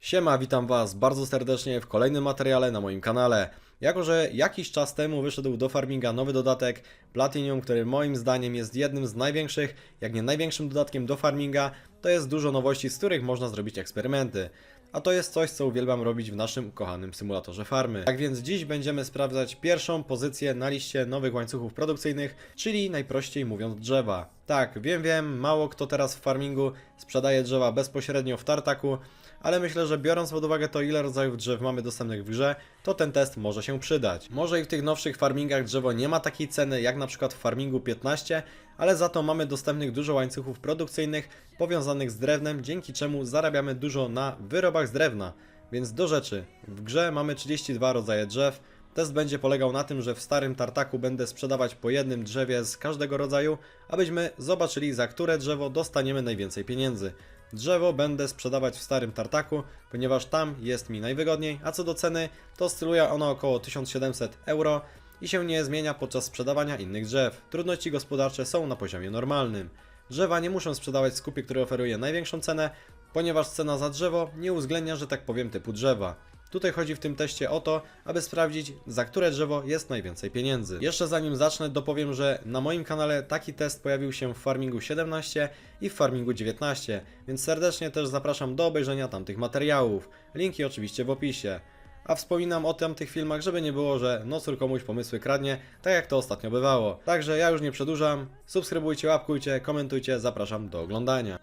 Siema, witam Was bardzo serdecznie w kolejnym materiale na moim kanale. Jako, że jakiś czas temu wyszedł do farminga nowy dodatek Platinum, który moim zdaniem jest jednym z największych, jak nie największym dodatkiem do farminga, to jest dużo nowości, z których można zrobić eksperymenty. A to jest coś, co uwielbiam robić w naszym ukochanym symulatorze farmy. Tak więc dziś będziemy sprawdzać pierwszą pozycję na liście nowych łańcuchów produkcyjnych, czyli najprościej mówiąc drzewa. Tak, wiem, wiem, mało kto teraz w farmingu sprzedaje drzewa bezpośrednio w tartaku, ale myślę, że biorąc pod uwagę to, ile rodzajów drzew mamy dostępnych w grze, to ten test może się przydać. Może i w tych nowszych farmingach drzewo nie ma takiej ceny jak na przykład w farmingu 15, ale za to mamy dostępnych dużo łańcuchów produkcyjnych powiązanych z drewnem, dzięki czemu zarabiamy dużo na wyrobach z drewna. Więc do rzeczy. W grze mamy 32 rodzaje drzew. Test będzie polegał na tym, że w starym tartaku będę sprzedawać po jednym drzewie z każdego rodzaju, abyśmy zobaczyli za które drzewo dostaniemy najwięcej pieniędzy. Drzewo będę sprzedawać w starym tartaku, ponieważ tam jest mi najwygodniej, a co do ceny, to oscyluje ono około 1700 euro i się nie zmienia podczas sprzedawania innych drzew. Trudności gospodarcze są na poziomie normalnym. Drzewa nie muszę sprzedawać w skupie, który oferuje największą cenę, ponieważ cena za drzewo nie uwzględnia, że tak powiem, typu drzewa. Tutaj chodzi w tym teście o to, aby sprawdzić, za które drzewo jest najwięcej pieniędzy. Jeszcze zanim zacznę, dopowiem, że na moim kanale taki test pojawił się w Farmingu 17 i w Farmingu 19, więc serdecznie też zapraszam do obejrzenia tamtych materiałów. Linki oczywiście w opisie. A wspominam o tamtych filmach, żeby nie było, że nocur komuś pomysły kradnie, tak jak to ostatnio bywało. Także ja już nie przedłużam, subskrybujcie, łapkujcie, komentujcie, zapraszam do oglądania.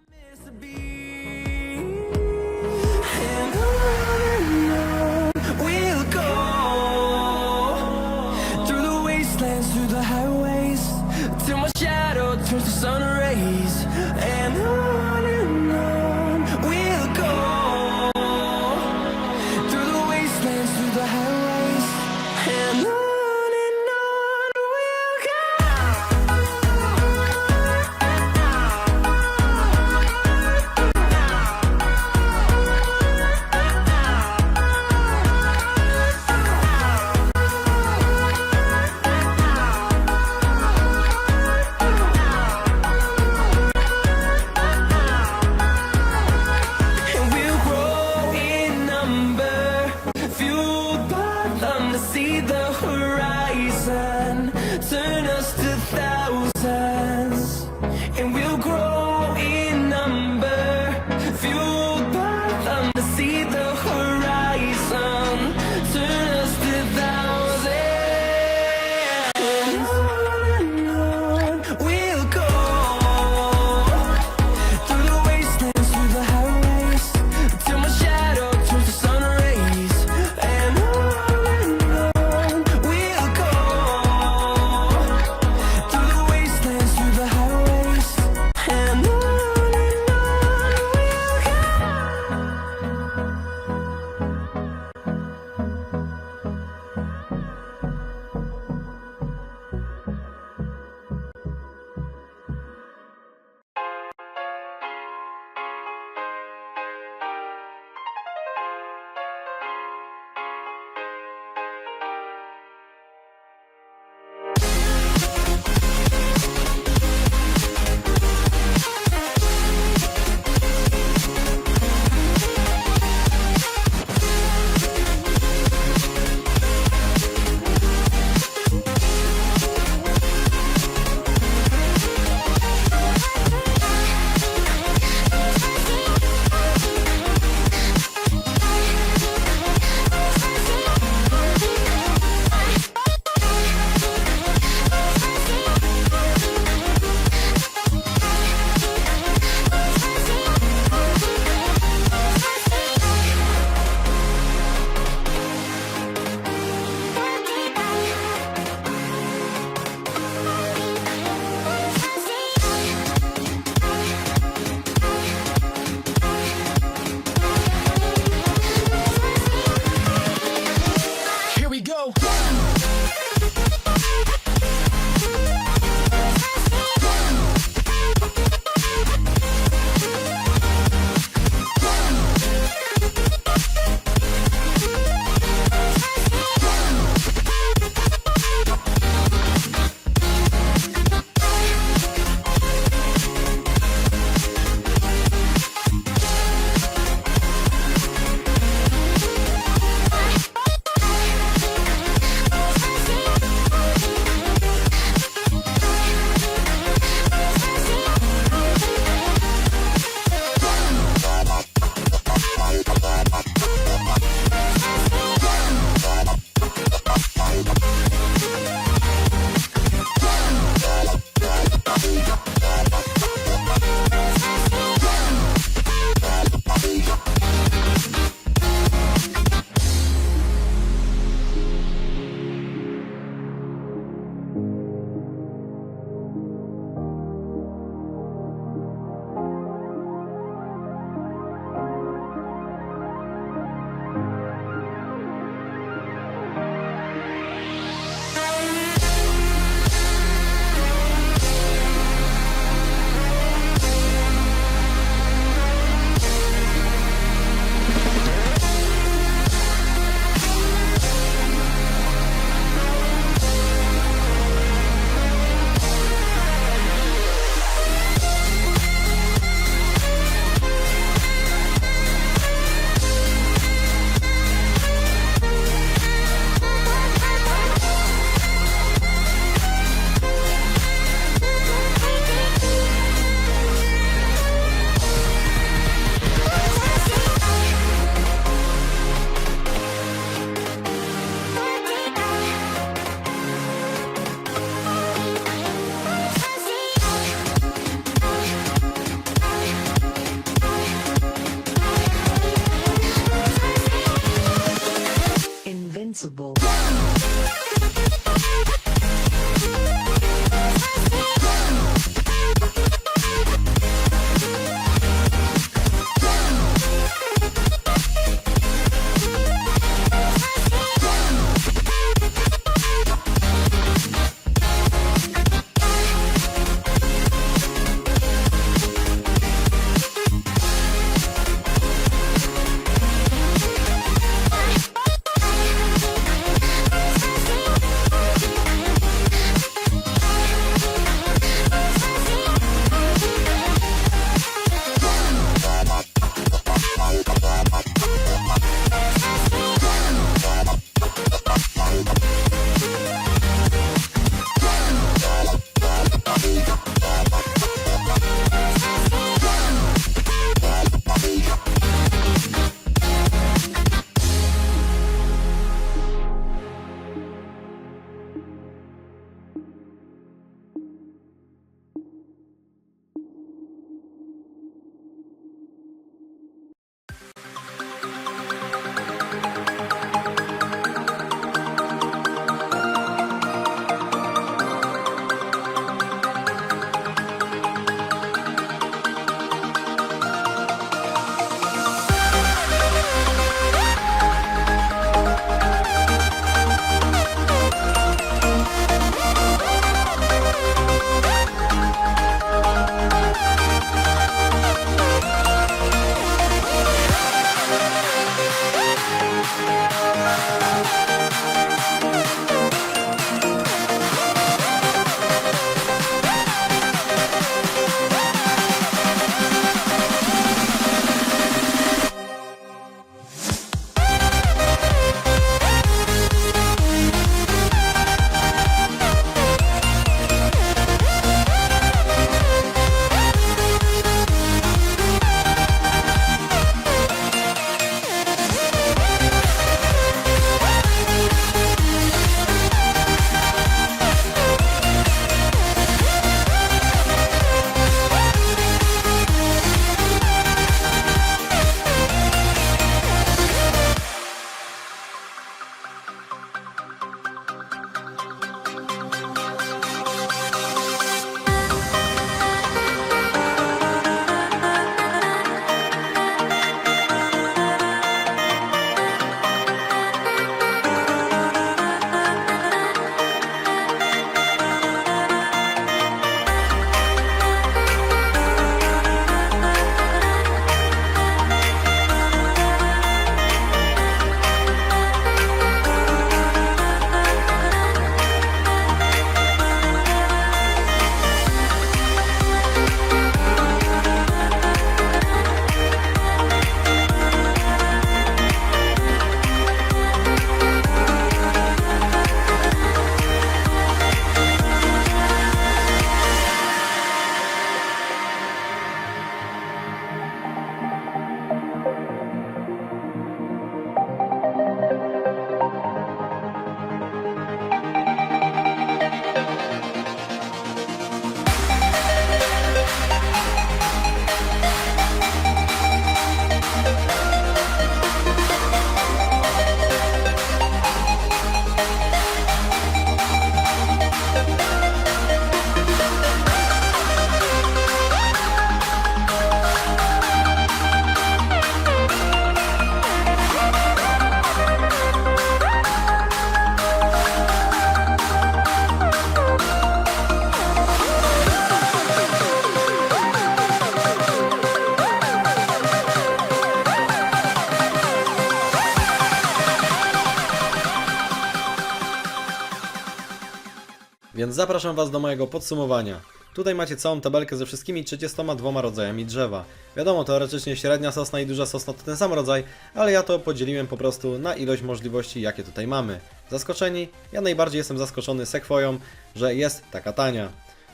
Więc zapraszam Was do mojego podsumowania. Tutaj macie całą tabelkę ze wszystkimi 32 rodzajami drzewa. Wiadomo, teoretycznie średnia sosna i duża sosna to ten sam rodzaj, ale ja to podzieliłem po prostu na ilość możliwości, jakie tutaj mamy. Zaskoczeni? Ja najbardziej jestem zaskoczony sekwoją, że jest taka tania.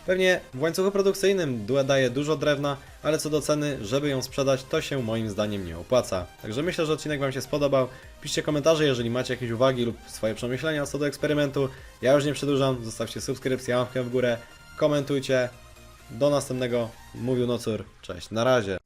Pewnie w łańcuchu produkcyjnym Due daje dużo drewna, ale co do ceny, żeby ją sprzedać, to się moim zdaniem nie opłaca. Także myślę, że odcinek Wam się spodobał. Piszcie komentarze, jeżeli macie jakieś uwagi lub swoje przemyślenia co do eksperymentu. Ja już nie przedłużam, zostawcie subskrypcję, łapkę w górę, komentujcie. Do następnego. Mówił Nocur. Cześć, na razie.